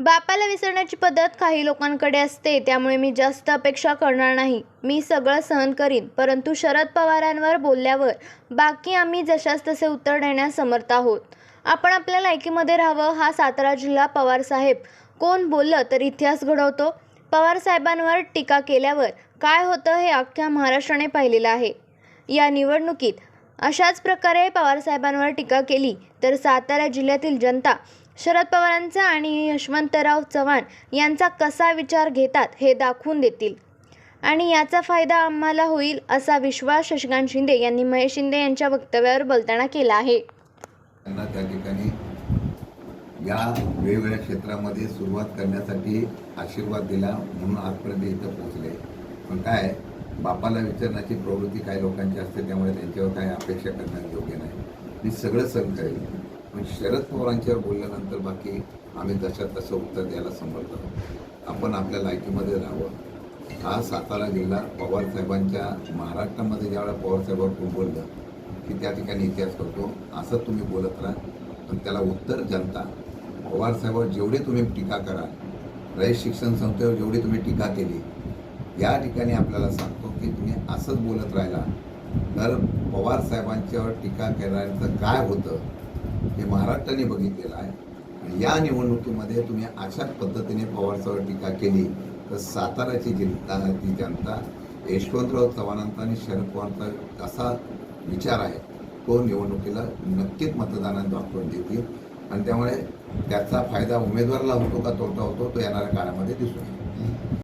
बापाला विसरण्याची पद्धत काही लोकांकडे असते त्यामुळे मी जास्त अपेक्षा करणार नाही. मी सगळं सहन करीन परंतु शरद पवारांवर बोलल्यावर बाकी आम्ही जशास तसे उत्तर देण्यास समर्थ आहोत. आपण आपल्या लायकीमध्ये राहावं हा सातारा जिल्हा पवारसाहेब कोण बोललं तर इतिहास घडवतो. पवारसाहेबांवर टीका केल्यावर काय होतं हे अख्ख्या महाराष्ट्राने पाहिलेलं आहे. या निवडणुकीत अशाच प्रकारे पवारसाहेबांवर टीका केली तर सातारा जिल्ह्यातील जनता शरद पवारांचा आणि यशवंतराव चव्हाण यांचा कसा विचार घेतात हे दाखवून देतील. आणि याचा फायदा आम्हाला होईल असा विश्वास शशिकांत शिंदे यांनी महेश शिंदे यांच्या वक्तव्यावर बोलताना केला आहे. त्यांना त्या ठिकाणी या वेगवेगळ्या क्षेत्रामध्ये सुरुवात करण्यासाठी आशीर्वाद दिला म्हणून आजपर्यंत इथं पोहोचले. पण काय बापाला विचारण्याची प्रवृत्ती काही लोकांची असते त्यामुळे त्यांच्यावर काही अपेक्षा करणं योग्य नाही. मी सगळं सहन करेल पण शरद पवारांच्यावर बोलल्यानंतर बाकी आम्ही जशा तसं उत्तर द्यायला समर्थ आहोत. आपण आपल्या लायकीमध्ये राहावं. हा सातारा जिल्हा पवारसाहेबांच्या महाराष्ट्रामध्ये ज्यावेळेला पवारसाहेबांवर खूप बोललं की त्या ठिकाणी इतिहास करतो असं तुम्ही बोलत राहा. पण त्याला उत्तर जनता पवारसाहेबांवर जेवढी तुम्ही टीका करा रयत शिक्षण संस्थेवर जेवढी तुम्ही टीका केली या ठिकाणी आपल्याला सांगतो की तुम्ही असंच बोलत राहिला. तर पवारसाहेबांच्यावर टीका करण्याचं काय होतं? हे महाराष्ट्राने बघितलेलं आहे. आणि या निवडणुकीमध्ये तुम्ही अशाच पद्धतीने पवारसावर टीका केली तर साताराची जिल्हा ती जनता यशवंतराव चव्हाणांचा आणि शरद पवारांचा कसा विचार आहे तो निवडणुकीला नक्कीच मतदानात दाखवून देतील. आणि त्यामुळे त्याचा फायदा उमेदवाराला होतो का तोटा होतो तो येणाऱ्या काळामध्ये दिसून येईल.